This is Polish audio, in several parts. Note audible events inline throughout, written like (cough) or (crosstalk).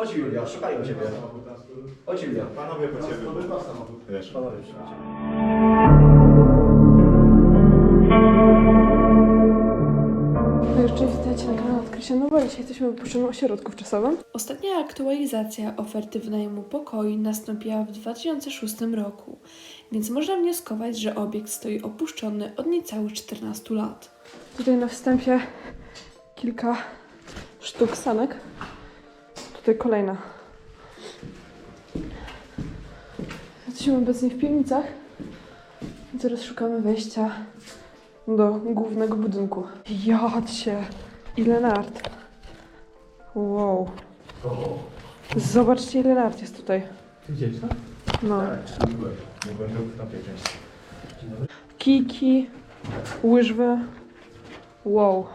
Chodź Julia, szukają ciebie. Chodź Julia. Panowie po ciebie. Wiesz. Panowie szukają ciebie. No już cześć, witajcie na kanale Odkrycia Nowa. Dzisiaj jesteśmy w opuszczonym ośrodku wczesowym. Ostatnia aktualizacja oferty wynajmu pokoi nastąpiła w 2006 roku, więc można wnioskować, że obiekt stoi opuszczony od niecałych 14 lat. Tutaj na wstępie kilka sztuk sanek. Tutaj kolejna. Jesteśmy obecnie w piwnicach. I teraz szukamy wejścia do głównego budynku. Jacie! Ile nart! Wow! Zobaczcie ile nart jest tutaj. Widzieliście? No. Nie będę w tamtej części. Kijki, łyżwy. Wow.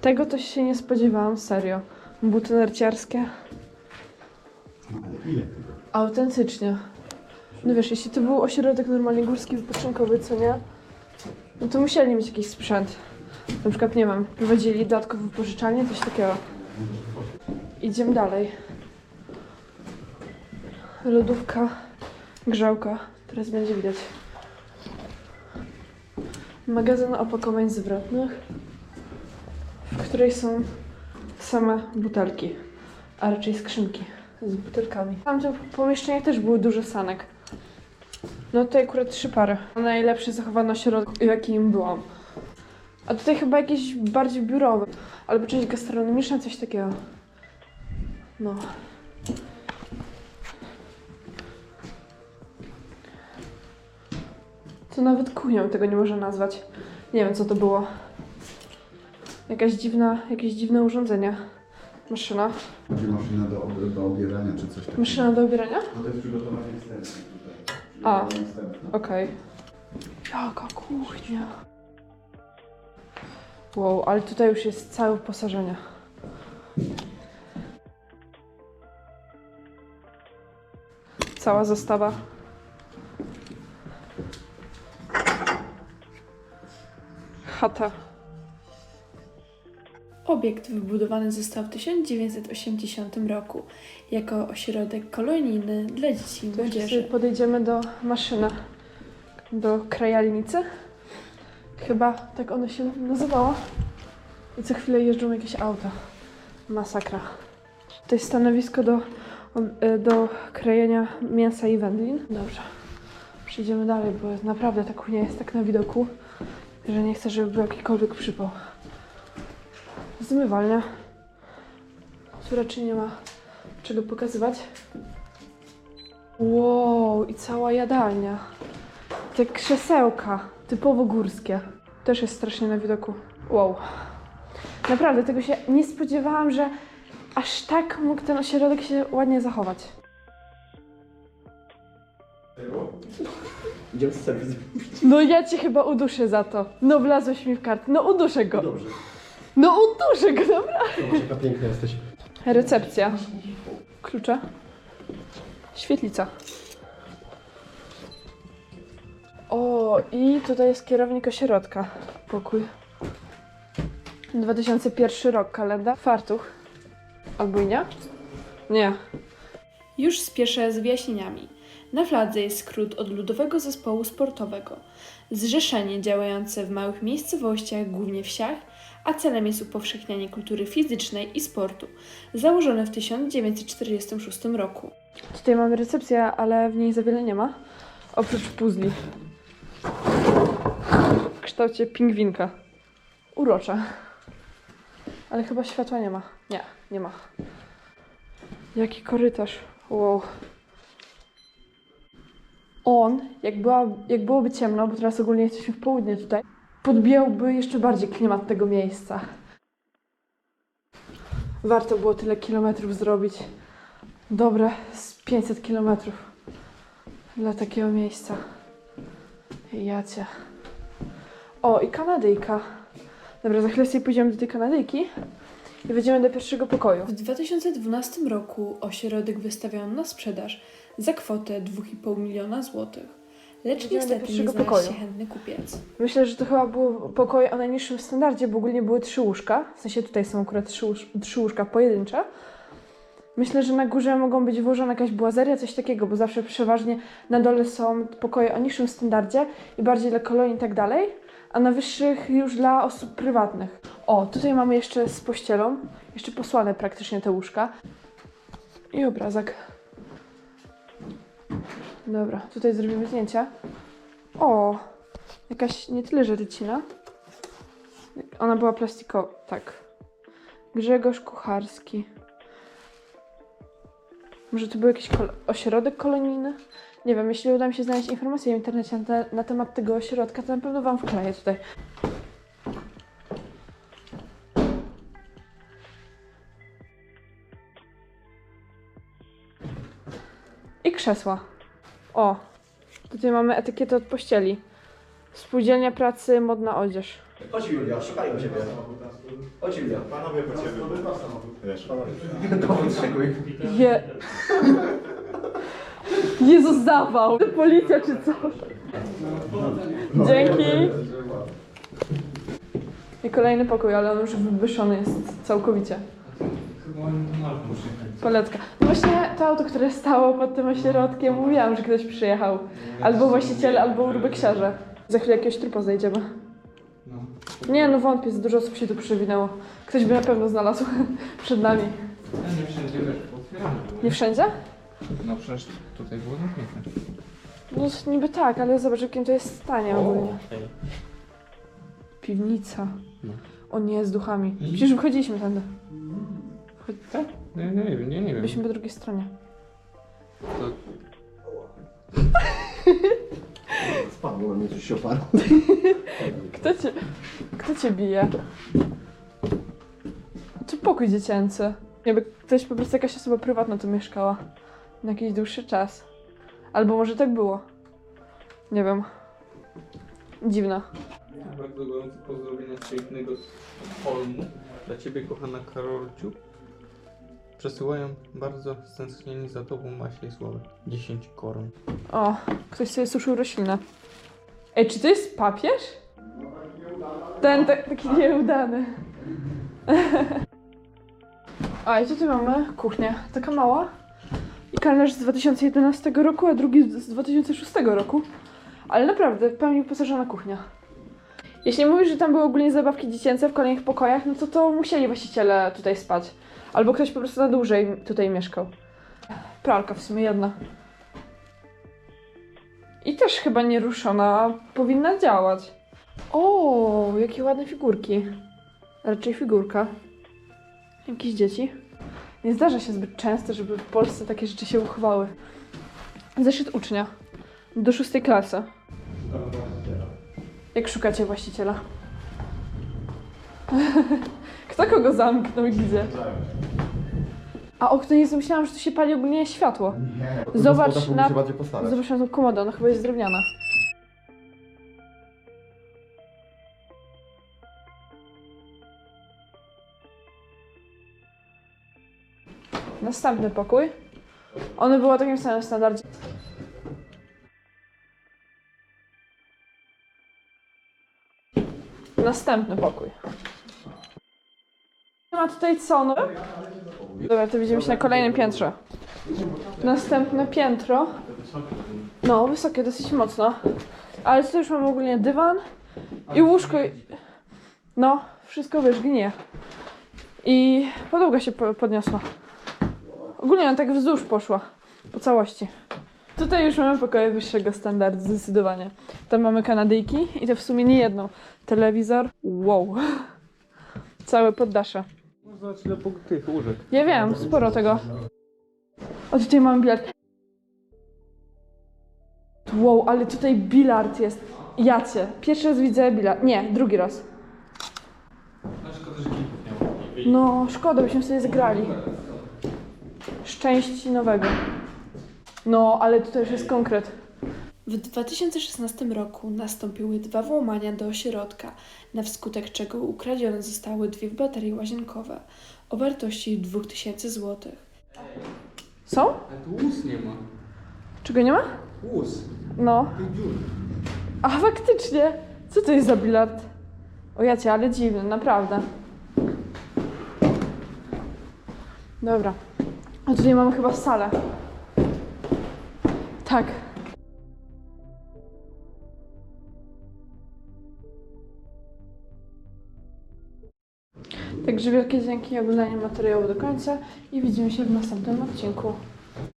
Tego to się nie spodziewałam, serio. Buty narciarskie. Ale ile tego? Autentycznie. No wiesz, jeśli to był ośrodek normalnie górski, wypoczynkowy, co nie? No to musieli mieć jakiś sprzęt. Na przykład, nie wiem, prowadzili dodatkowe wypożyczalnie, coś takiego. Idziemy dalej. Lodówka, grzałka. Teraz będzie widać. Magazyn opakowań zwrotnych, w której są same butelki, a raczej skrzynki z butelkami. W tamtym pomieszczeniu też były dużo sanek. No tutaj akurat trzy pary. Najlepszy zachowano środek, jakim byłam. A tutaj chyba jakieś bardziej biurowe, albo część gastronomiczna, coś takiego. No. To nawet kuchnią tego nie można nazwać. Nie wiem co to było. Jakaś dziwna, jakieś dziwne urządzenie. Maszyna. Będzie maszyna do, ob- do obierania czy coś takiego. Maszyna do ubierania? No to jest przygotowanie wstępne tutaj. A. Przygotowanie wstępne. Okej. Jaka kuchnia. Wow, ale tutaj już jest całe wyposażenie. Cała zastawa. Chata. Obiekt wybudowany został w 1980 roku jako ośrodek kolonijny dla dzieci i młodzieży. podejdziemy do maszyny. Do krajalnicy. Chyba tak ona się nazywała. I co chwilę jeżdżą jakieś auta. Masakra. To jest stanowisko do, e, do krajenia mięsa i wędlin. Dobrze. Przejdziemy dalej, bo naprawdę ta kuchnia jest tak na widoku, że nie chcę, żeby był jakikolwiek przypał. Zmywalnia. Tu raczej nie ma czego pokazywać. Wow, i cała jadalnia. Te krzesełka, typowo górskie. Też jest strasznie na widoku. Wow. Naprawdę, tego się nie spodziewałam, że aż tak mógł ten ośrodek się ładnie zachować. Idziemy. No ja cię chyba uduszę za to. No wlazłeś mi w kartę. No uduszę go. Dobrze. No uduszę go, dobra. Zobacz jaka piękna jesteś. Recepcja. Klucze. Świetlica. O, i tutaj jest kierownik ośrodka. Pokój. 2001 rok, kalendarz. Fartuch. Albo i nie? Nie. Już spieszę z wyjaśnieniami. Na fladze jest skrót od Ludowego Zespołu Sportowego. Zrzeszenie działające w małych miejscowościach, głównie wsiach, a celem jest upowszechnianie kultury fizycznej i sportu. Założone w 1946 roku. Tutaj mamy recepcję, ale w niej za wiele nie ma. Oprócz puzli. W kształcie pingwinka. Urocze. Ale chyba światła nie ma. Nie, nie ma. Jaki korytarz. Wow. On, jak, była, jak byłoby ciemno, bo teraz ogólnie jesteśmy w południe tutaj, podbijałby jeszcze bardziej klimat tego miejsca. Warto było tyle kilometrów zrobić. Dobre z 500 kilometrów dla takiego miejsca. Ja cię. O, i Kanadyjka. Dobra, za chwilę sobie pójdziemy do tej Kanadyjki i wejdziemy do pierwszego pokoju. W 2012 roku ośrodek wystawiono na sprzedaż za kwotę 2,5 miliona złotych. Lecz niestety nie znalazł pokoju. się chętny kupiec. Myślę, że to chyba było pokoje o najniższym standardzie, bo ogólnie były trzy łóżka. W sensie tutaj są akurat trzy, łóż- trzy łóżka pojedyncze. Myślę, że na górze mogą być włożone jakaś błazeria, coś takiego, bo zawsze przeważnie na dole są pokoje o niższym standardzie i bardziej dla kolonii i tak dalej, a na wyższych już dla osób prywatnych. O, tutaj mamy jeszcze z pościelą, jeszcze posłane praktycznie te łóżka. I obrazek. Dobra, tutaj zrobimy zdjęcia. O, jakaś nie tyle, że rycina. Ona była plastikowa, tak. Grzegorz Kucharski. Może to był jakiś kol- ośrodek kolonijny? Nie wiem, jeśli uda mi się znaleźć informacje w internecie na, te, na temat tego ośrodka, to na pewno Wam wkleję tutaj. I krzesła. O, tutaj mamy etykietę od pościeli. Spółdzielnia pracy, modna odzież. Chodź Julia, szukają ciebie. Chodź Julia. Panowie po ciebie. Wiesz, Dowód szykuj. Je... Jezus zawał! Policja czy coś? Dzięki! I kolejny pokój, ale on już wywyższony jest całkowicie. Polecka. No właśnie to auto, które stało pod tym ośrodkiem, mówiłam, że ktoś przyjechał. Albo właściciel, albo urbeksiarze. Za chwilę jakiegoś trupa zajdziemy. Nie, no wątpię, za dużo osób się tu przewinęło. Ktoś by na pewno znalazł (laughs) przed nami. nie wszędzie wiesz, otwieramy. Nie wszędzie? No przecież tutaj było zamknięte. No niby tak, ale zobacz, w jakim to jest stanie ogólnie. Piwnica. No. O nie, z duchami. Przecież wychodziliśmy tędy. Tak? Nie, nie, nie wiem, nie, nie wiem. Byliśmy po drugiej stronie. To Spadło, mnie coś się oparło. (laughs) Kto cię, kto cię bije? To pokój dziecięcy. Jakby ktoś po prostu jakaś osoba prywatna tu mieszkała. Na jakiś dłuższy czas. Albo może tak było. Nie wiem. Dziwne. bardzo gorące pozdrowienia z pięknego Holmu. Dla Ciebie, kochana Karolciu. Przesyłają bardzo stęsknieni za Tobą Masie i Sławę. 10 koron. O, ktoś sobie suszył roślinę. Ej, czy to jest papież? Ten ta, taki nieudany. (laughs) A i tutaj mamy kuchnię. Taka mała. I kalendarz z 2011 roku, a drugi z 2006 roku. Ale naprawdę, w pełni wyposażona kuchnia. Jeśli mówisz, że tam były ogólnie zabawki dziecięce w kolejnych pokojach, no to to musieli właściciele tutaj spać. Albo ktoś po prostu na dłużej tutaj mieszkał. Pralka w sumie jedna. I też chyba nieruszona powinna działać. O, jakie ładne figurki. Raczej figurka. Jakieś dzieci. Nie zdarza się zbyt często, żeby w Polsce takie rzeczy się uchowały. Zeszyt ucznia. Do szóstej klasy. Jak szukacie właściciela? (laughs) Kto kogo zamknął i gdzie? A okno nie myślałam, że tu się pali ogólnie światło. Zobacz na, się bardziej postarać. zobacz na tą komodę, ona chyba jest drewniana. Następny pokój. One było o takim samym standardzie. Następny pokój. Ma tutaj co? Dobra, to widzimy się na kolejnym piętrze. Następne piętro. No, wysokie dosyć mocno. Ale tutaj już mamy ogólnie dywan i łóżko. No, wszystko wiesz, gnie. I podłoga się po- podniosła. Ogólnie ona tak wzdłuż poszła. Po całości. Tutaj już mamy pokoje wyższego standardu, zdecydowanie. Tam mamy kanadyjki i to w sumie nie jedną. Telewizor. Wow. Całe poddasze. Można tyle tych łóżek. Ja wiem, sporo tego. O, tutaj mam bilard. Wow, ale tutaj bilard jest. Jacie. Pierwszy raz widzę bilard. Nie, drugi raz. No szkoda, byśmy sobie zagrali. Szczęści nowego. No, ale tutaj już jest konkret. W 2016 roku nastąpiły dwa włamania do ośrodka, na wskutek czego ukradzione zostały dwie baterie łazienkowe o wartości 2000 zł. Są? Ale tu łóz nie ma. Czego nie ma? Łóz. No. A faktycznie. Co to jest za bilard? O jacie, ale dziwny, naprawdę. Dobra. A tutaj mamy chyba salę. Tak. Także wielkie dzięki za oglądanie materiału do końca i widzimy się w następnym odcinku.